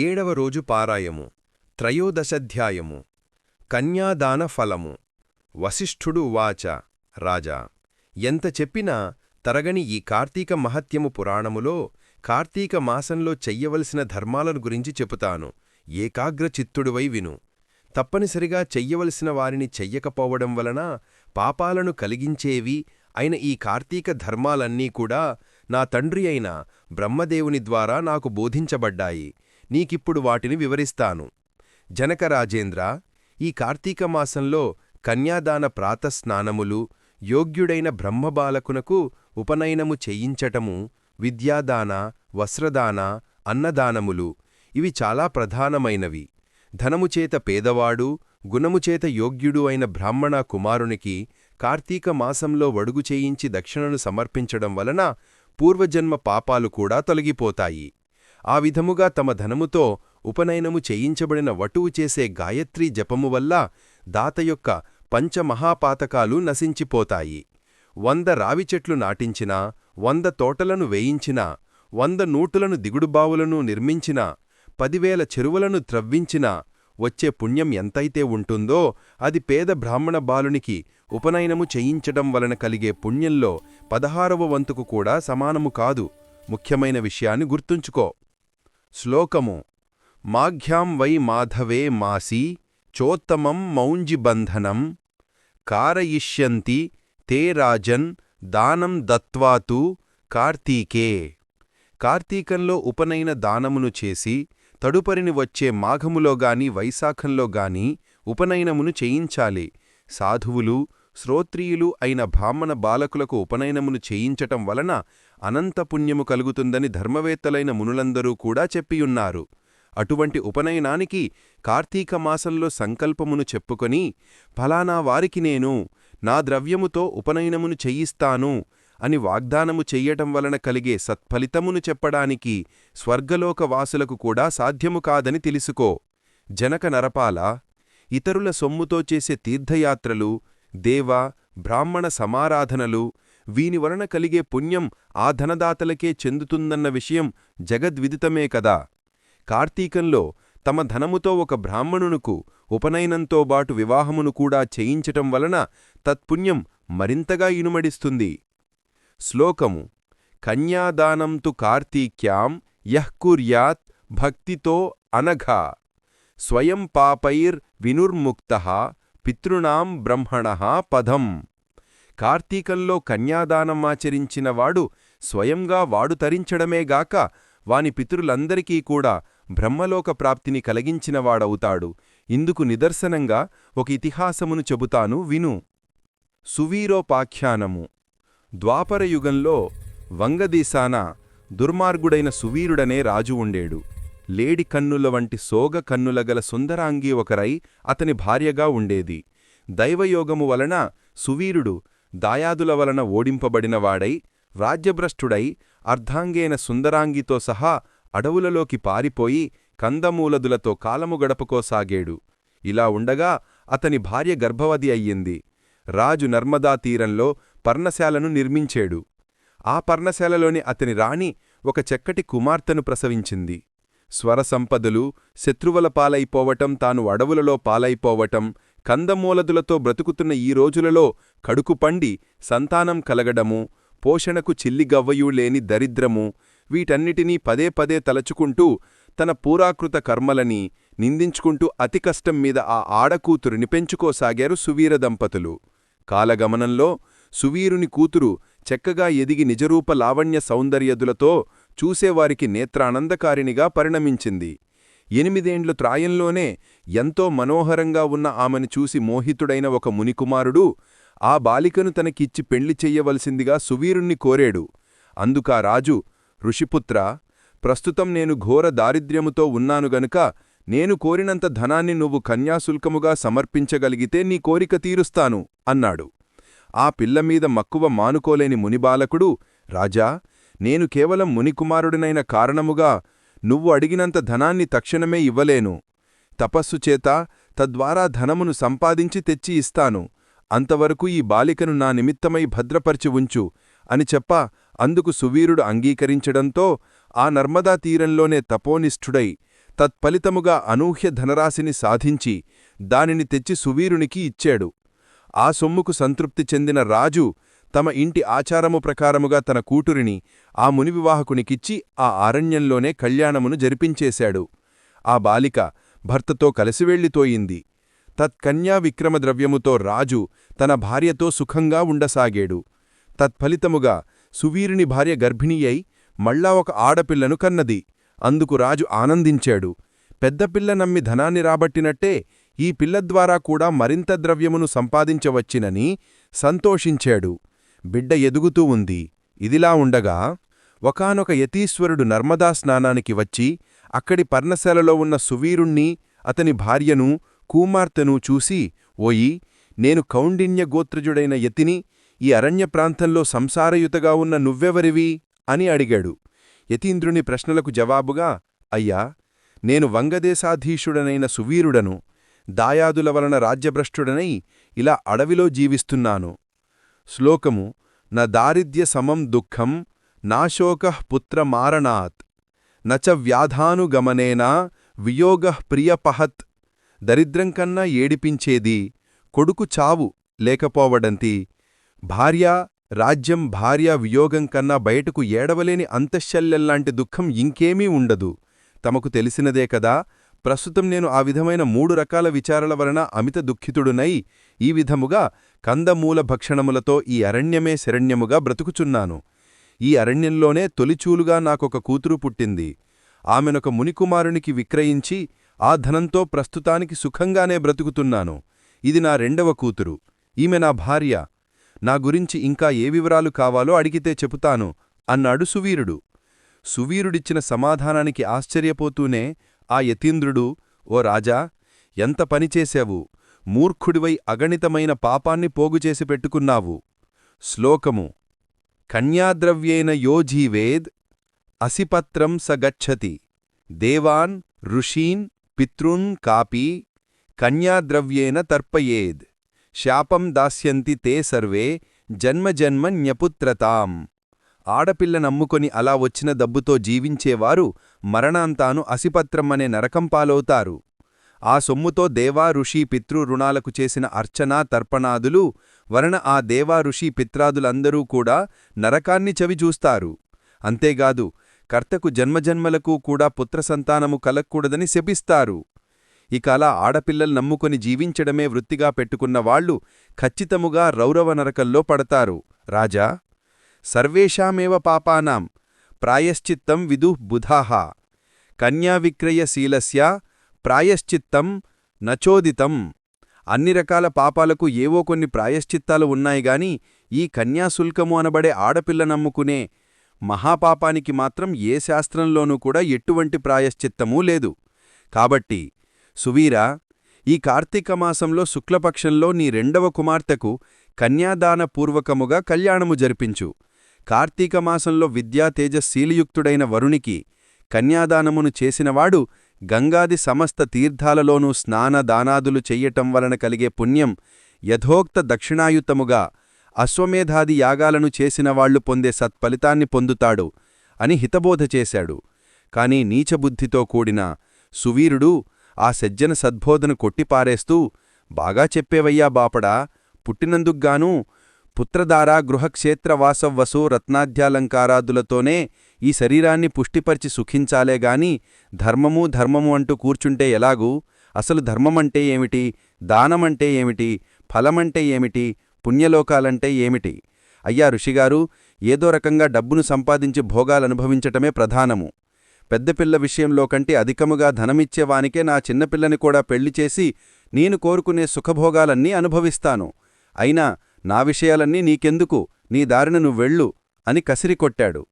ఏడవ రోజు పారాయము త్రయోదశాధ్యాయము కన్యాదాన ఫలము వశిష్ఠుడు వాచ రాజా! ఎంత చెప్పినా తరగని ఈ కార్తీక మహత్యము పురాణములో కార్తీక మాసంలో చెయ్యవలసిన ధర్మాలను గురించి చెబుతాను ఏకాగ్రచిత్తుడువై విను. తప్పనిసరిగా చెయ్యవలసిన వారిని చెయ్యకపోవడం వలన పాపాలను కలిగించేవి అయిన ఈ కార్తీక ధర్మాలన్నీ కూడా నా తండ్రి అయిన బ్రహ్మదేవుని ద్వారా నాకు బోధించబడ్డాయి. నీకిప్పుడు వాటిని వివరిస్తాను. జనకరాజేంద్ర ఈ కార్తీక మాసంలో కన్యాదాన ప్రాతస్నానములు యోగ్యుడైన బ్రహ్మబాలకునకు ఉపనయనము చెయ్యించటము విద్యాదాన వస్త్రదాన అన్నదానములు ఇవి చాలా ప్రధానమైనవి. ధనముచేత పేదవాడు గుణముచేత యోగ్యుడు అయిన బ్రాహ్మణ కుమారునికి కార్తీక మాసంలో వడుగు చేయించి దక్షిణను సమర్పించడం వలన పూర్వజన్మ పాపాలు కూడా తొలగిపోతాయి. ఆ విధముగా తమ ధనముతో ఉపనయనము చేయించబడిన వటువు చేసే గాయత్రీ జపము వల్ల దాత యొక్క పంచమహాపాతకాలు నశించిపోతాయి. వంద రావిచెట్లు నాటించినా వంద తోటలను వేయించినా వంద నూటులను దిగుడుబావులను నిర్మించినా పదివేల చెరువులను త్రవ్వించినా వచ్చే పుణ్యం ఎంతైతే ఉంటుందో అది పేద బ్రాహ్మణ బాలునికి ఉపనయనము చేయించడం వలన కలిగే పుణ్యంలో పదహారవ వంతుకు కూడా సమానము కాదు. ముఖ్యమైన విషయాన్ని గుర్తుంచుకో. శ్లోకము. మాఘ్యాం వై మాధవే మాసి చోత్తమం మౌంజిబంధనం కారయిష్యంతి తే రాజన్ దానం దత్వాతు కార్తీకే. కార్తీకంలో ఉపనయన దానమును చేసి తడుపరిని వచ్చే మాఘములోగాని వైశాఖంలోగాని ఉపనయనమును చేయించాలి. సాధువులు శ్రోత్రియులు అయిన బ్రాహ్మణ బాలకులకు ఉపనయనమును చేయించటం వలన అనంతపుణ్యము కలుగుతుందని ధర్మవేత్తలైన మునులందరూ కూడా చెప్పియున్నారు. అటువంటి ఉపనయనానికి కార్తీక మాసంలో సంకల్పమును చెప్పుకొని ఫలానా వారికి నేను నా ద్రవ్యముతో ఉపనయనమును చెయ్యిస్తాను అని వాగ్దానము చెయ్యటం వలన కలిగే సత్ఫలితమును చెప్పడానికి స్వర్గలోకవాసులకు కూడా సాధ్యము కాదని తెలుసుకో. జనక నరపాల ఇతరుల సొమ్ముతో చేసే తీర్థయాత్రలు దేవ బ్రాహ్మణ సమారాధనలు వీని వలన కలిగే పుణ్యం ఆ ధనదాతలకే చెందుతుందన్న విషయం జగద్విదితమే కదా. కార్తీకంలో తమ ధనముతో ఒక బ్రాహ్మణునుకు ఉపనయనంతోబాటు వివాహమును కూడా చేయించటం వలన తత్పుణ్యం మరింతగా ఇనుమడిస్తుంది. శ్లోకము కన్యాదానం తు కార్తీక్యాం యః కుర్యాత్ భక్తితో అనఘా. స్వయం పాపైర్ వినుర్ముక్త పితృణాం బ్రహ్మణ పదం. కార్తీకంలో కన్యాదానమాచరించినవాడు స్వయంగా వాడు తరించడమేగాక వాని పితరులందరికీ కూడా బ్రహ్మలోక ప్రాప్తిని కలిగించినవాడవుతాడు ఇందుకు నిదర్శనంగా ఒక ఇతిహాసమును చెబుతాను విను. సువీరోపాఖ్యానము. ద్వాపరయుగంలో వంగదీశాన దుర్మార్గుడైన సువీరుడనే రాజు ఉండేడు. లేడి కన్నుల వంటి సోగ కన్నులగల సుందరాంగి ఒకరై అతని భార్యగా ఉండేది. దైవయోగము వలన సువీరుడు దాయాదుల వలన ఓడింపబడినవాడై రాజ్యభ్రష్టుడై అర్ధాంగేన సుందరాంగితో సహా అడవులలోకి పారిపోయి కందమూలదులతో కాలము గడపకోసాగేడు. ఇలా ఉండగా అతని భార్య గర్భవతి అయ్యింది. రాజు నర్మదా తీరంలో పర్ణశాలను నిర్మించేడు. ఆ పర్ణశాలలోని అతని రాణి ఒక చెక్కటి కుమార్తెను ప్రసవించింది. స్వరసంపదలు శత్రువుల పాలైపోవటం తాను అడవులలో పాలైపోవటం కందమూలదులతో బ్రతుకుతున్న ఈ రోజులలో కడుకుపండి సంతానం కలగడము పోషణకు చిల్లిగవ్వయూ లేని దరిద్రము వీటన్నిటినీ పదే పదే తలచుకుంటూ తన పూరాకృత కర్మలని నిందించుకుంటూ అతి కష్టం మీద ఆ ఆడకూతురిని పెంచుకోసాగారు సువీర దంపతులు. కాలగమనంలో సువీరుని కూతురు చెక్కగా ఎదిగి నిజరూప లావణ్య సౌందర్యదులతో చూసేవారికి నేత్రానందకారిణిగా పరిణమించింది. ఎనిమిదేండ్లు త్రాయంలోనే ఎంతో మనోహరంగా ఉన్న ఆమెను చూసి మోహితుడైన ఒక మునికుమారుడు ఆ బాలికను తనకిచ్చి పెళ్ళి చెయ్యవలసిందిగా సువీరుణ్ణి కోరేడు. అందుకా రాజు ఋషిపుత్ర ప్రస్తుతం నేను ఘోర దారిద్ర్యముతో ఉన్నాను గనుక నేను కోరినంత ధనాన్ని నువ్వు కన్యాశుల్కముగా సమర్పించగలిగితే నీ కోరిక తీరుస్తాను అన్నాడు. ఆ పిల్లమీద మక్కువ మానుకోలేని మునిబాలకుడు రాజా నేను కేవలం మునికుమారుడినైన కారణముగా నువ్వు అడిగినంత ధనాన్ని తక్షణమే ఇవ్వలేను. తపస్సు చేత తద్వారా ధనమును సంపాదించి తెచ్చి ఇస్తాను. అంతవరకు ఈ బాలికను నా నిమిత్తమై భద్రపరిచి ఉంచు అని చెప్ప అందుకు సువీరుడు అంగీకరించడంతో ఆ నర్మదా తీరంలోనే తపోనిష్ఠుడై తత్ఫలితముగా అనూహ్య ధనరాశిని సాధించి దానిని తెచ్చి సువీరునికి ఇచ్చాడు. ఆ సొమ్ముకు సంతృప్తి చెందిన రాజు తమ ఇంటి ఆచారము ప్రకారముగా తన కూటురిని ఆ మునివివాహకునికిచ్చి ఆ ఆరణ్యంలోనే కళ్యాణమును జరిపించేశాడు. ఆ బాలిక భర్తతో కలిసి వెళ్ళితోయింది. తత్కన్యా విక్రమద్రవ్యముతో రాజు తన భార్యతో సుఖంగా ఉండసాగాడు. తత్ఫలితముగా సువీరుని భార్య గర్భిణీయై మళ్ళా ఒక ఆడపిల్లను కన్నది. అందుకు రాజు ఆనందించాడు. పెద్దపిల్ల నమ్మి ధనాన్ని రాబట్టినట్టే ఈ పిల్ల ద్వారా కూడా మరింత ద్రవ్యమును సంపాదించవచ్చినని సంతోషించాడు. బిడ్డ ఎదుగుతూ ఉంది. ఇదిలా ఉండగా ఒకానొక యతీశ్వరుడు నర్మదా స్నానానికి వచ్చి అక్కడి పర్ణశాలలో ఉన్న సువీరుణ్ణి అతని భార్యను కుమార్తెను చూసి ఓయి నేను కౌండిన్య గోత్రజుడైన యతిని ఈ అరణ్య ప్రాంతంలో సంసారయుతగా ఉన్న నువ్వెవరివి? అని అడిగాడు. యతీంద్రుని ప్రశ్నలకు జవాబుగా అయ్యా నేను వంగదేశాధీశుడనైన సువీరుడను దాయాదుల వలన రాజ్యభ్రష్టుడనై ఇలా అడవిలో జీవిస్తున్నాను. శ్లోకము న దారిద్ర్య సమం దుఃఖం నాశోకః పుత్రమారణాత్ నచ వ్యాధానుగమనేనా వియోగ ప్రియపహత్ దరిద్రం కన్నా ఏడిపించేది కొడుకు చావు లేకపోవడంతి భార్య రాజ్యం భార్య వియోగం కన్నా బయటకు ఏడవలేని అంతఃశల్యంలాంటి దుఃఖం ఇంకేమీ ఉండదు. తమకు తెలిసినదే కదా ప్రస్తుతం నేను ఆ విధమైన మూడు రకాల విచారాల వలన అమిత దుఃఖితుడునై ఈ విధముగా కందమూల భక్షణములతో ఈ అరణ్యమే శరణ్యముగా బ్రతుకుచున్నాను. ఈ అరణ్యంలోనే తొలిచూలుగా నాకొక కూతురు పుట్టింది. ఆమెనొక మునికుమారునికి విక్రయించి ఆ ధనంతో ప్రస్తుతానికి సుఖంగానే బ్రతుకుతున్నాను. ఇది నా రెండవ కూతురు. ఈమె నా భార్య. నా గురించి ఇంకా ఏ వివరాలు కావాలో అడిగితే చెబుతాను అన్నాడు సువీరుడు. సువీరుడిచ్చిన సమాధానానికి ఆశ్చర్యపోతూనే ఆ యతీంద్రుడు ఓ రాజా ఎంత పనిచేశావు మూర్ఖుడివై అగణితమైన పాపాన్ని పోగుచేసి పెట్టుకున్నావు. శ్లోకము. కన్యాద్రవ్యేన యోజీవేద్ అసిపత్రం స దేవాన్ ఋషీన్ పితృన్ కాపీ కన్యాద్రవ్యేన తర్పయేద్. శాపం దాస్యంతి తే సర్వే జన్మజన్మన్యపుత్రతాం ఆడపిల్ల నమ్ముకొని అలా వచ్చిన దబ్బుతో జీవించేవారు మరణాంతాను అసిపత్రం అనే నరకం పాలవుతారు. ఆ సొమ్ముతో దేవా ఋషి పితృ రుణాలకు చేసిన అర్చనా తర్పణాదులు వలన ఆ దేవా ఋషి పిత్రాదులందరూ కూడా నరకాన్ని చవిచూస్తారు అంతేగాదు కర్తకు జన్మజన్మలకు కూడా పుత్రసంతానము కలక్కూడదని శపిస్తారు. ఇక అలా ఆడపిల్లలు నమ్ముకొని జీవించడమే వృత్తిగా పెట్టుకున్న వాళ్ళు ఖచ్చితముగా రౌరవ నరకల్లో పడతారు. రాజా సర్వేషామేవ పాపానాం ప్రాయశ్చిత్తం విదుః బుధాహ కన్యావిక్రయశీలస్య ప్రాయశ్చిత్తం నచోదితం. అన్ని రకాల పాపాలకు ఏవో కొన్ని ప్రాయశ్చిత్తాలు ఉన్నాయిగాని ఈ కన్యాశుల్కము అనబడే ఆడపిల్ల నమ్ముకునే మహాపాపానికి మాత్రం ఏ శాస్త్రంలోనూ కూడా ఎటువంటి ప్రాయశ్చిత్తమూ లేదు. కాబట్టి సువీరా ఈ కార్తీకమాసంలో శుక్లపక్షంలో నీ రెండవ కుమార్తెకు కన్యాదాన పూర్వకముగా కళ్యాణము జరిపించు. కార్తీకమాసంలో విద్యా తేజశీలియుక్తుడైన వరునికి కన్యాదానమును చేసినవాడు గంగాది సమస్త తీర్థాలలోనూ స్నానదానాదులు చెయ్యటం వలన కలిగే పుణ్యం యథోక్త దక్షిణాయుతముగా అశ్వమేధాది యాగాలను చేసినవాళ్ళు పొందే సత్ఫలితాన్ని పొందుతాడు అని హితబోధ చేశాడు. కాని నీచబుద్ధితో కూడిన సువీరుడు ఆ సజ్జన సద్బోధను కొట్టిపారేస్తూ బాగా చెప్పేవయ్యా బాపడా పుట్టినందుగ్గానూ పుత్రధారా గృహక్షేత్రవాసవ్వసు రత్నాధ్యాలంకారాదులతోనే ఈ శరీరాన్ని పుష్టిపరిచి సుఖించాలేగాని ధర్మము ధర్మము అంటూ కూర్చుంటే ఎలాగూ? అసలు ధర్మమంటే ఏమిటి? దానమంటే ఏమిటి? ఫలమంటే ఏమిటి? పుణ్యలోకాలంటే ఏమిటి? అయ్యా ఋషిగారు ఏదో రకంగా డబ్బును సంపాదించి భోగాలనుభవించటమే ప్రధానము. పెద్దపిల్ల విషయంలో కంటే అధికముగా ధనమిచ్చేవానికే నా చిన్నపిల్లని కూడా పెళ్ళిచేసి నేను కోరుకునే సుఖభోగాలన్నీ అనుభవిస్తాను. అయినా నా విషయాలన్నీ నీకెందుకు? నీ దారిన నువ్వెళ్ళు అని కసిరికొట్టాడు.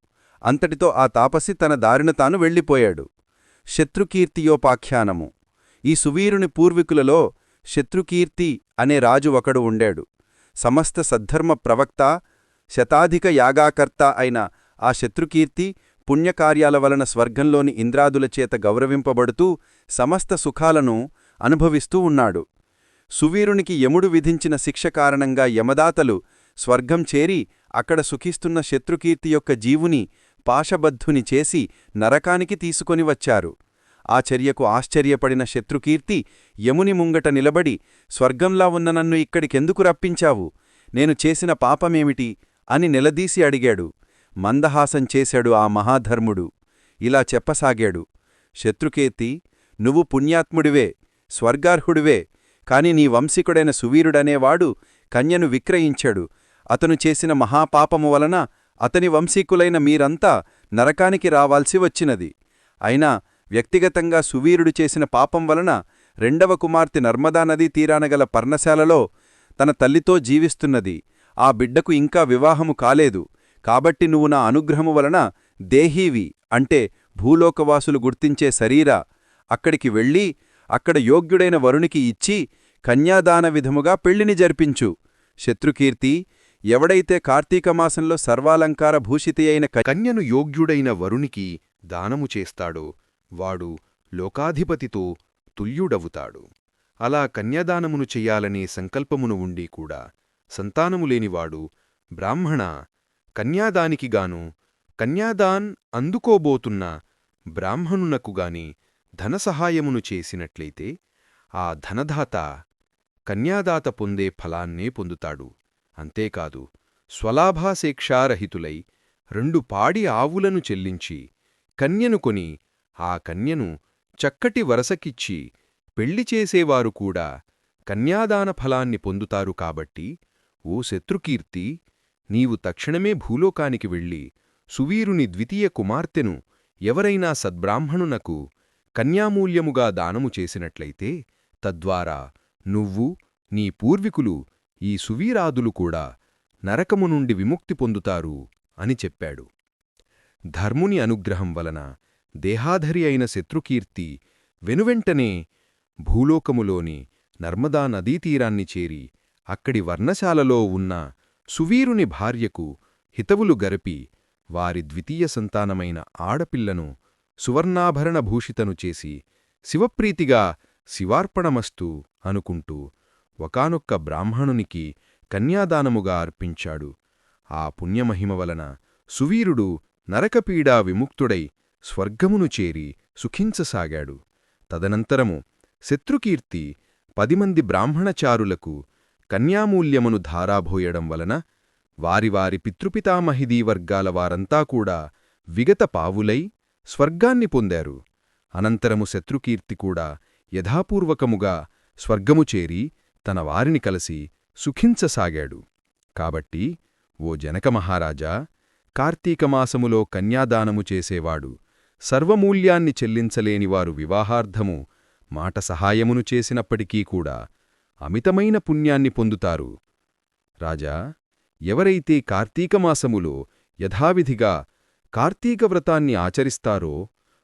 అంతటితో ఆ తాపసి తన దారిన తాను వెళ్ళిపోయాడు. శత్రుకీర్తియోపాఖ్యానము ఈ సువీరుని పూర్వీకులలో శత్రుకీర్తి అనే రాజు ఒకడు ఉండాడు. సమస్త సద్ధర్మ ప్రవక్త శతాధిక యాగాకర్త అయిన ఆ శత్రుకీర్తి పుణ్యకార్యాల వలన స్వర్గంలోని ఇంద్రాదులచేత గౌరవింపబడుతూ సమస్త సుఖాలను అనుభవిస్తూ ఉన్నాడు. సువీరునికి యముడు విధించిన శిక్ష కారణంగా యమదాతలు స్వర్గం చేరి అక్కడ సుఖిస్తున్న శత్రుకీర్తి యొక్క జీవుని పాశబద్ధుని చేసి నరకానికి తీసుకొని వచ్చారు. ఆ చర్యకు ఆశ్చర్యపడిన శత్రుకీర్తి యముని ముంగట నిలబడి స్వర్గంలా ఉన్న నన్ను ఇక్కడికెందుకు రప్పించావు? నేను చేసిన పాపమేమిటి? అని నిలదీసి అడిగాడు. మందహాసం చేశాడు ఆ మహాధర్ముడు. ఇలా చెప్పసాగాడు. శత్రుకేతి నువ్వు పుణ్యాత్ముడివే స్వర్గార్హుడివే కాని నీ వంశీకుడైన సువీరుడనేవాడు కన్యను విక్రయించాడు. అతను చేసిన మహాపాపము వలన అతని వంశీకులైన మీరంతా నరకానికి రావాల్సి వచ్చినది. అయినా వ్యక్తిగతంగా సువీరుడు చేసిన పాపం వలన రెండవ కుమార్తె నర్మదా నదీ తీరానగల పర్ణశాలలో తన తల్లితో జీవిస్తున్నది. ఆ బిడ్డకు ఇంకా వివాహము కాలేదు. కాబట్టి నువ్వు నా అనుగ్రహము వలన దేహీవి అంటే భూలోకవాసులు గుర్తించే శరీరా అక్కడికి వెళ్ళి అక్కడ యోగ్యుడైన వరునికి ఇచ్చి కన్యాదాన విధముగా పెళ్ళిని జరిపించు. శత్రుకీర్తి ఎవడైతే కార్తీకమాసంలో సర్వాలంకార భూషితి అయిన కన్యను యోగ్యుడైన వరునికి దానము చేస్తాడో. వాడు లోకాధిపతితో తుల్యుడవుతాడు. అలా కన్యాదానమును చెయ్యాలనే సంకల్పమును ఉండి కూడా సంతానము లేనివాడు బ్రాహ్మణ కన్యాదానికిగాను కన్యాదాన్ అందుకోబోతున్న బ్రాహ్మణునకుగాని ధనసహాయమును చేసినట్లయితే ఆ ధనదాత కన్యాదాత పొందే ఫలాన్నే పొందుతాడు. అంతేకాదు స్వలాభాశేక్షారహితులై రెండు పాడి ఆవులను చెల్లించి కన్యను కొని ఆ కన్యను చక్కటి వరసకిచ్చి పెళ్ళి చేసేవారు కూడా కన్యాదాన ఫలాన్ని పొందుతారు కాబట్టి ఓ శత్రుకీర్తి నీవు తక్షణమే భూలోకానికి వెళ్ళి సువీరుని ద్వితీయ కుమార్తెను ఎవరైనా సద్బ్రాహ్మణునకు కన్యామూల్యముగా దానము చేసినట్లయితే తద్వారా నువ్వు నీ పూర్వీకులు ఈ సువీరాదులు కూడా నరకము నుండి విముక్తి పొందుతారు అని చెప్పాడు. ధర్ముని అనుగ్రహం వలన దేహాధరి అయిన శత్రుకీర్తి వెనువెంటనే భూలోకములోని నర్మదా నదీతీరాన్ని చేరి అక్కడి వర్ణశాలలో ఉన్న సువీరుని భార్యకు హితవులు గరపి వారి ద్వితీయ సంతానమైన ఆడపిల్లను సువర్ణాభరణ భూషితను చేసి శివప్రీతిగా శివార్పణమస్తు అనుకుంటూ ఒకానొక్క బ్రాహ్మణునికి కన్యాదానముగా అర్పించాడు. ఆ పుణ్యమహిమ వలన సువీరుడు నరకపీడా విముక్తుడై స్వర్గమును చేరి సుఖించసాగాడు. తదనంతరము శత్రుకీర్తి పదిమంది బ్రాహ్మణచారులకు కన్యామూల్యమును ధారాభోయడం వలన వారి వారి పితృపితామహిదీ వర్గాల వారంతా కూడా విగత పావులై స్వర్గాన్ని పొందారు. అనంతరము శత్రుకీర్తి కూడా యథాపూర్వకముగా స్వర్గము చేరి తన వారిని కలిసి సుఖించసాగాడు. కాబట్టి ఓ జనక మహారాజా కార్తీకమాసములో కన్యాదానము చేసేవాడు సర్వమూల్యాన్ని చెల్లించలేనివారు వివాహార్థము మాట సహాయమును చేసినప్పటికీ కూడా అమితమైన పుణ్యాన్ని పొందుతారు. రాజా ఎవరైతే కార్తీకమాసములో యథావిధిగా కార్తీక వ్రతాన్ని ఆచరిస్తారో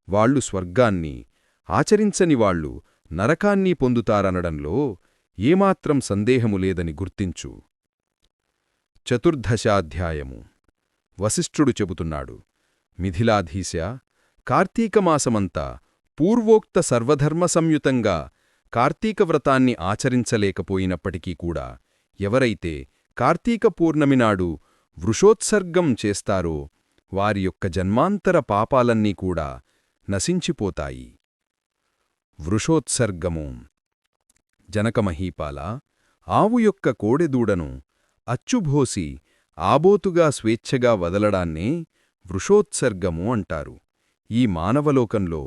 వాళ్ళు స్వర్గాన్ని ఆచరించనివాళ్ళు నరకాన్ని పొందుతారనడంలో ఏమాత్రం సందేహము లేదని గుర్తించు. చతుర్దశాధ్యాయము. వశిష్ఠుడు చెబుతున్నాడు మిథిలాధీశ కార్తీకమాసమంతా పూర్వోక్త సర్వధర్మ సంయుతంగా కార్తీక వ్రతాన్ని ఆచరించలేకపోయినప్పటికీ కూడా ఎవరైతే కార్తీక పూర్ణమినాడు వృషోత్సర్గం చేస్తారో వారి యొక్క జన్మాంతర పాపాలన్నీ కూడా నశించిపోతాయి. వృషోత్సర్గము. జనకమహీపాల ఆవు యొక్క కోడెదూడను అచ్చుభోసి ఆబోతుగా స్వేచ్ఛగా వదలడాన్నే వృషోత్సర్గము అంటారు. ఈ మానవలోకంలో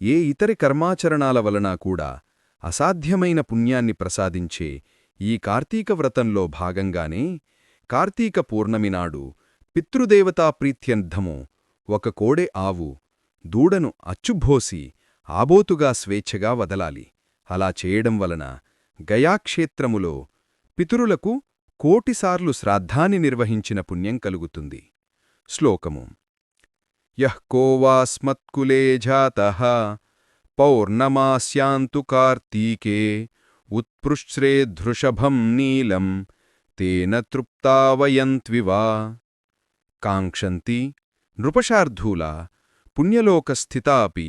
ఏ ఇతరి కర్మాచరణాల వలన కూడా అసాధ్యమైన పుణ్యాన్ని ప్రసాదించే ఈ కార్తీక వ్రతంలో భాగంగానే కార్తీక పూర్ణమినాడు పితృదేవతాప్రీత్యర్థము ఒక కోడె ఆవు దూడను అచ్చుభోసి ఆబోతుగా స్వేచ్ఛగా వదలాలి. అలా చేయడం వలన గయాక్షేత్రములో పితరులకు కోటిసార్లు శ్రాద్ధాన్ని నిర్వహించిన పుణ్యం కలుగుతుంది. శ్లోకము. యహ్కోవాస్మత్కులే జాత పౌర్ణమాస్యాంతు కార్తీకే ఉత్పృశ్రేధృషభం నీలం తేన తృప్తావయంత్వివా. కాంక్షంతి నృపశార్ధూల పుణ్యలోకస్థితాపి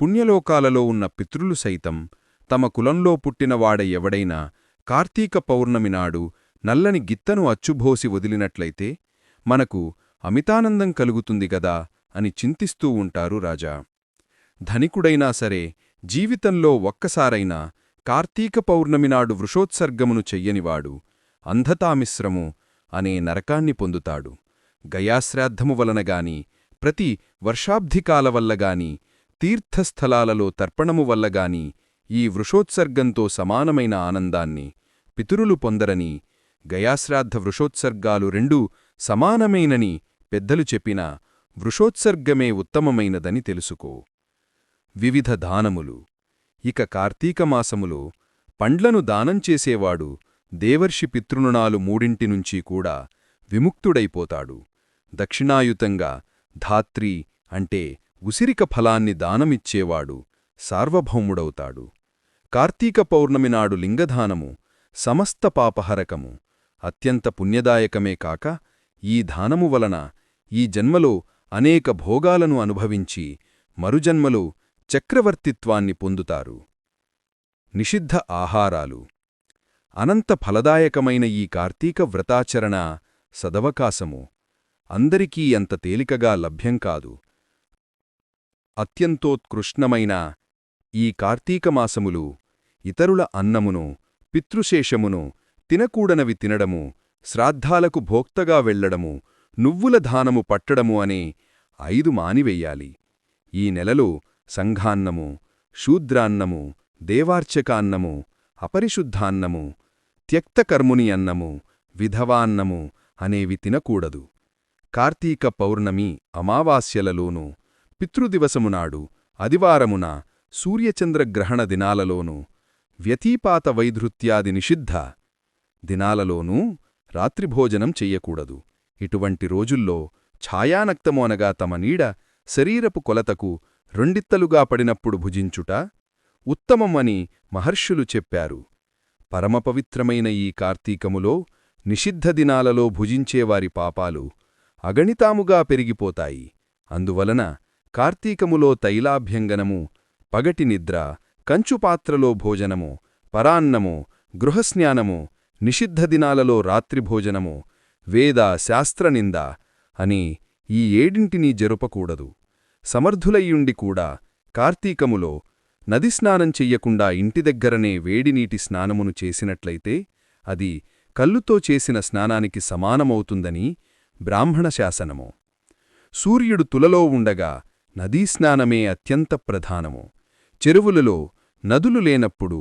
పుణ్యలోకాలలో ఉన్న పితృలు సైతం తమ కులంలో పుట్టినవాడ ఎవడైనా కార్తీక పౌర్ణమి నాడు నల్లని గిత్తను అచ్చుభోసి వదిలినట్లయితే మనకు అమితానందం కలుగుతుంది గదా అని చింతిస్తూ ఉంటారు రాజా. ధనికుడైనా సరే జీవితంలో ఒక్కసారైనా కార్తీక పౌర్ణమి నాడు వృషోత్సర్గమును చెయ్యనివాడు అంధతామిశ్రము అనే నరకాన్ని పొందుతాడు. గయాశ్రాద్ధము వలనగాని ప్రతి వర్షాబ్ధికాల వల్లగాని తీర్థస్థలాలలో తర్పణము వల్లగాని ఈ వృషోత్సర్గంతో సమానమైన ఆనందాన్ని పితురులు పొందరని గయాశ్రాద్ధ వృషోత్సర్గాలు రెండూ సమానమైనని పెద్దలు చెప్పిన వృషోత్సర్గమే ఉత్తమమైనదని తెలుసుకో. వివిధ దానములు. ఇక కార్తీకమాసములో పండ్లను దానంచేసేవాడు దేవర్షి పితృణాలు మూడింటినుంచి కూడా విముక్తుడైపోతాడు. దక్షిణాయుతంగా ధాత్రి అంటే ఉసిరిక ఫలాన్ని దానమిచ్చేవాడు సార్వభౌముడవుతాడు. కార్తీక పౌర్ణమి నాడు లింగదానము సమస్త పాపహరకము అత్యంత పుణ్యదాయకమే కాక ఈ దానము వలన ఈ జన్మలో అనేక భోగాలను అనుభవించి మరుజన్మలో చక్రవర్తిత్వాన్ని పొందుతారు. నిషిద్ధ ఆహారాలు. అనంత ఫలదాయకమైన ఈ కార్తీక వ్రతాచరణ సదవకాశము. అందరికీ అంత తేలికగా లభ్యం కాదు. అత్యంతోత్కృష్ణమైన ఈ కార్తీకమాసములు ఇతరుల అన్నమును పితృశేషమును తినకూడనవి తినడము శ్రాద్ధాలకు భోక్తగా వెళ్ళడము నువ్వుల దానము పట్టడము అనే ఐదు మానివెయ్యాలి ఈ నెలలో సంఘాన్నము శూద్రాన్నము దేవార్చకాన్నము అపరిశుద్ధాన్నము త్యక్తకర్ముని అన్నము విధవాన్నము అనేవి తినకూడదు. కార్తీక పౌర్ణమి అమావాస్యలలోనూ పితృదివసమునాడు అదివారమున సూర్యచంద్రగ్రహణ దినాలలోనూ వ్యతీపాత వైధృత్యాది నిషిద్ధ దినాలలోనూ రాత్రిభోజనం చెయ్యకూడదు. ఇటువంటి రోజుల్లో ఛాయానక్తము అనగా తమ నీడ శరీరపు కొలతకు రెండిత్తలుగా పడినప్పుడు భుజించుట ఉత్తమమని మహర్షులు చెప్పారు. పరమపవిత్రమైన ఈ కార్తీకములో నిషిద్ధ దినాలలో భుజించేవారి పాపాలు అగణితాముగా పెరిగిపోతాయి. అందువలన కార్తీకములో తైలాభ్యంగనము పగటి నిద్ర కంచుపాత్రలో భోజనము పరాన్నము గృహస్నానము నిషిద్ధ దినాలలో రాత్రిభోజనము వేద శాస్త్రనింద అని ఈ ఏడింటినీ జరుపకూడదు. సమర్థులయ్యుండి కూడా కార్తీకములో నదిస్నానం చెయ్యకుండా ఇంటి దగ్గరనే వేడినీటి స్నానమును చేసినట్లయితే అది కల్లుతో చేసిన స్నానానికి సమానమవుతుందని బ్రాహ్మణ శాసనము. సూర్యుడు తులలో ఉండగా నదీ స్నానమే అత్యంత ప్రధానము. చెరువులలో నదులు లేనప్పుడు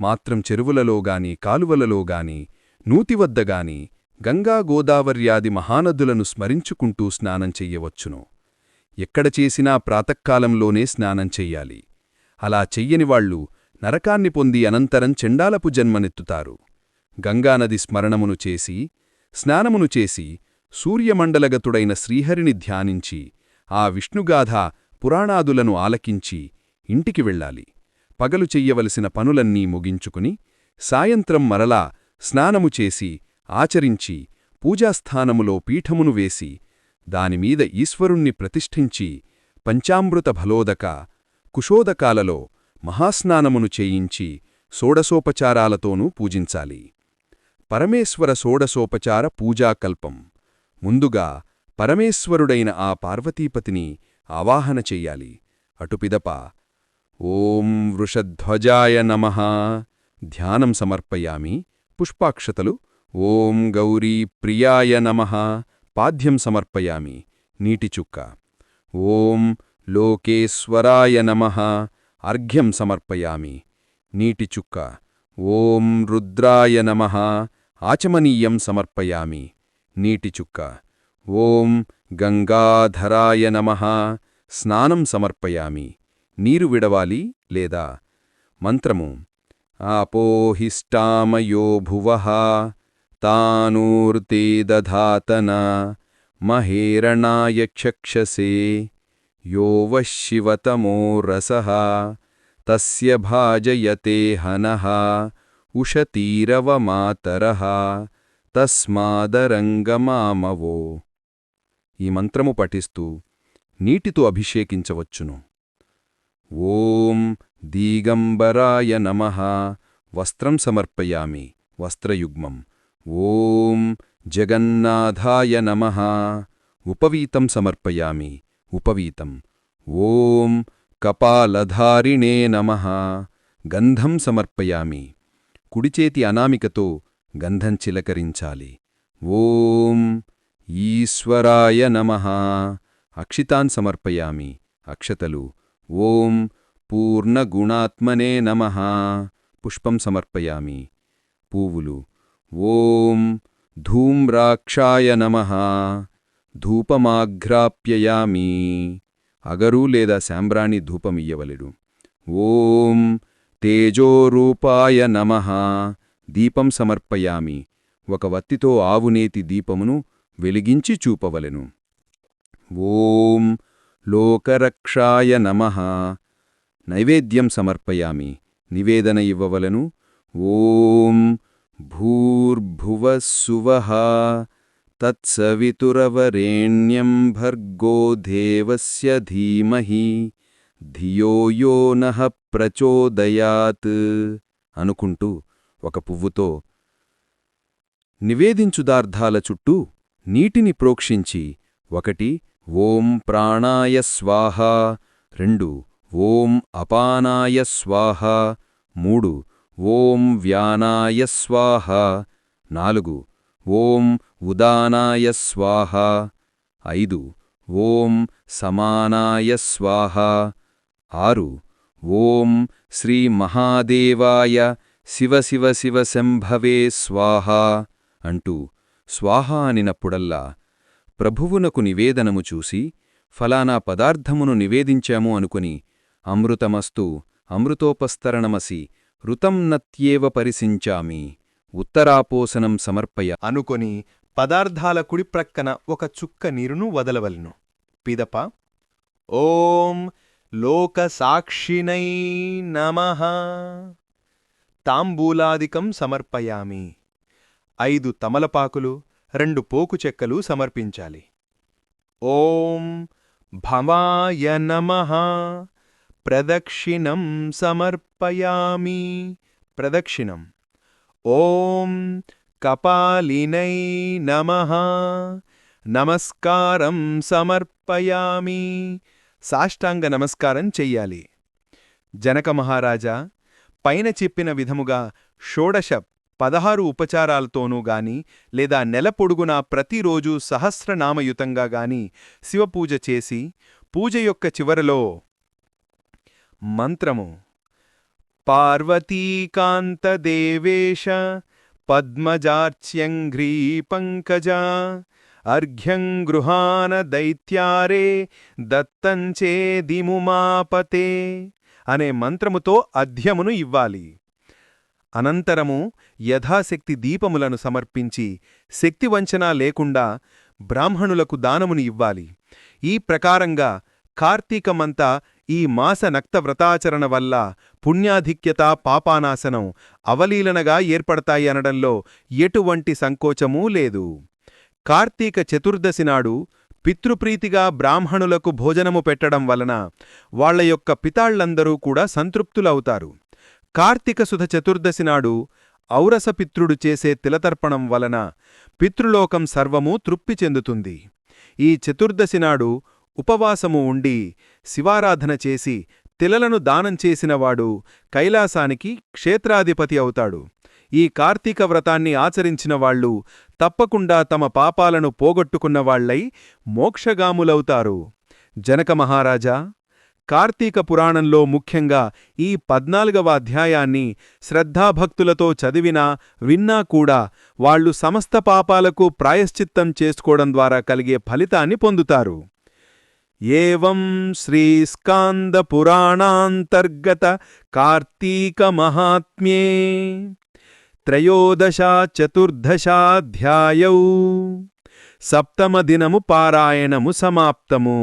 మాత్రం చెరువులలోగాని కాలువలలోగాని నూతివద్దగాని గంగా గోదావర్యాది మహానదులను స్మరించుకుంటూ స్నానం చెయ్యవచ్చును. ఎక్కడ చేసినా ప్రాతకాలంలోనే స్నానం చెయ్యాలి. అలా చెయ్యనివాళ్ళు నరకాన్ని పొంది అనంతరం చెండాలపు జన్మనెత్తుతారు. గంగానది స్మరణమును చేసి స్నానమును చేసి సూర్యమండలగతుడైన శ్రీహరిని ధ్యానించి ఆ విష్ణుగాథ పురాణాదులను ఆలకించి ఇంటికి వెళ్ళాలి. పగలు చెయ్యవలసిన పనులన్నీ ముగించుకుని సాయంత్రం మరలా స్నానము చేసి ఆచరించి పూజాస్థానములో పీఠమును వేసి దానిమీద ఈశ్వరుణ్ణి ప్రతిష్ఠించి పంచామృత భలోదక కుశోదకాలలో మహాస్నానమును చేయించి షోడసోపచారాలతోనూ పూజించాలి. పరమేశ్వర షోడసోపచార పూజాకల్పం. ముందుగా పరమేశ్వరుడైన ఆ పార్వతీపతిని ఆవాహన చెయ్యాలి. అటుపిదప ఓం వృషధ్వజాయ నమ. ధ్యానం సమర్పయామి. పుష్పాక్షతలు ఓం గౌరీ ప్రియాయ నమ. పాద్యం సమర్పయామి. నీటిచుక్క ఓం లోకేశ్వరాయ నమ. అర్ఘ్యం సమర్పయామి. నీటిచుక్క ఓం రుద్రాయ నమ. ఆచమనీయం సమర్పయామి. నీటిచుక్క ఓం గంగాధరాయ నమః స్నానం సమర్పయామి నీరు విడవాలి లేదా మంత్రము ఆపోహిష్టామయో భువః తానూర్తే దధాతన మహేరణాయ చక్షసే యో వశివతమో రసః తస్య భాజయతే హనః ఉషతీరవమాతరః తస్మాదరంగమామవో ఈ మంత్రము పఠిస్తూ నీటితో అభిషేకించవచ్చును. ఓం దీగంబరాయ నమ. వస్త్రం సమర్పయామి. వస్త్రయుగ్మం. ఓం జగన్నాథాయ నమ. ఉపవీతం సమర్పయామి. ఉపవీతం. ఓం కపాలధారిణే నమ. గంధం సమర్పయామి. కుడిచేతి అనామికతో గంధం చిలకరించాలి. ఓం ఈశ్వరాయ నమ. అక్షితాన్ సమర్పయామి. అక్షతలు. ఓం పూర్ణగుణాత్మనే నమ. పుష్పం సమర్పయామి. పూవులు ఓం ధూమ్రాక్షాయ నమ. ధూపమాఘ్రాప్యయామి. అగరు లేదా శాంబ్రాణి ధూపమియ్యవలెడు ఓం తేజోరూపాయ నమ. దీపం సమర్పయామి. ఒక వత్తితో ఆవునేతి దీపమును వెలిగించి చూపవలెను. ఓం లోకరక్షాయ నమ. నైవేద్యం సమర్పయామి. నివేదన ఇవ్వవలను. ఓం భూర్భువస్సువః. తత్సవితురవరేణ్యం భర్గో దేవస్య ధీమహి. ధియో యో నః ప్రచోదయాత్ అనుకుంటూ ఒక పువ్వుతో నివేదించుదార్థాల చుట్టూ నీటిని ప్రోక్షించి ఒకటి ఓం ప్రాణాయ స్వాహ రెండు ఓం అపానాయ స్వాహ మూడు ఓం వ్యానాయ స్వాహ నాలుగు ఓం ఉదానాయ స్వాహ ఐదు ఓం సమానాయ స్వాహ ఆరు ఓం శ్రీ మహాదేవాయ శివ శివ శివ శంభవే స్వాహ అంటూ స్వాహ అనినప్పుడల్లా ప్రభువునకు నివేదనము చూసి ఫలానా పదార్థమును నివేదించాము అనుకుని అమృతమస్తు అమృతోపస్తరణమసి ఋతం నత్యేవ పరిసించామి ఉత్తరాపోసనం సమర్పయ అనుకొని పదార్థాల కుడి ప్రక్కన ఒక చుక్క నీరును వదలవలను. పిదప ఓం లోకసాక్షినై నమ. తాంబూలాదికం సమర్పయామి. ఐదు తమలపాకులు రెండు పోకు చెక్కలు సమర్పించాలి. ఓం భవాయ నమః. ప్రదక్షిణం సమర్పయామి. ప్రదక్షిణం. ఓం కపాలినై నమః. నమస్కారం సమర్పయామి. సాష్టాంగ నమస్కారం చెయ్యాలి. జనక మహారాజా పైన చెప్పిన విధముగా షోడశ పదహారు ఉపచారాలతోనూ గాని లేదా నెల పొడుగునా ప్రతిరోజూ సహస్రనామయుతంగా గాని శివపూజ చేసి పూజ యొక్క చివరలో మంత్రము. పార్వతీకాంతదేవేశ పద్మజార్చ్యంఘ్రీ పంకజా అర్ఘ్యం గృహాన దైత్యారే దత్తంచేదిముమాపతే అనే మంత్రముతో అధ్యమును ఇవ్వాలి. అనంతరము యథాశక్తి దీపములను సమర్పించి శక్తివంచన లేకుండా బ్రాహ్మణులకు దానమును ఇవ్వాలి. ఈ ప్రకారంగా కార్తీకమంతా ఈ మాస నక్త వ్రతాచరణ వల్ల పుణ్యాధిక్యత పాపానాశనం అవలీలనగా ఏర్పడతాయి అనడంలో ఎటువంటి సంకోచమూ లేదు. కార్తీక చతుర్దశి నాడు పితృప్రీతిగా బ్రాహ్మణులకు భోజనము పెట్టడం వలన వాళ్ళ యొక్క పితాళ్ళందరూ కూడా సంతృప్తులవుతారు. కార్తీక సుధ చతుర్దశి నాడు ఔరసపిత్రుడు చేసే తిలతర్పణం వలన పితృలోకం సర్వమూ తృప్తి చెందుతుంది. ఈ చతుర్దశి నాడు ఉపవాసము ఉండి శివారాధన చేసి తిలలను దానం చేసినవాడు కైలాసానికి క్షేత్రాధిపతి అవుతాడు. ఈ కార్తీక వ్రతాన్ని ఆచరించిన వాళ్ళు తప్పకుండా తమ పాపాలను పోగొట్టుకున్నవాళ్ళై మోక్షగాములవుతారు. జనక మహారాజా కార్తీక పురాణంలో ముఖ్యంగా ఈ పద్నాలుగవ అధ్యాయాన్ని శ్రద్ధాభక్తులతో చదివినా విన్నా కూడా వాళ్ళు సమస్త పాపాలకు ప్రాయశ్చిత్తం చేసుకోవడం ద్వారా కలిగే ఫలితాన్ని పొందుతారు. ఏవం శ్రీస్కాంద పురాణాంతర్గత కార్తీక మహాత్మ్యే. త్రయోదశా చతుర్దశాధ్యాయౌ సప్తమదినము పారాయణము సమాప్తము.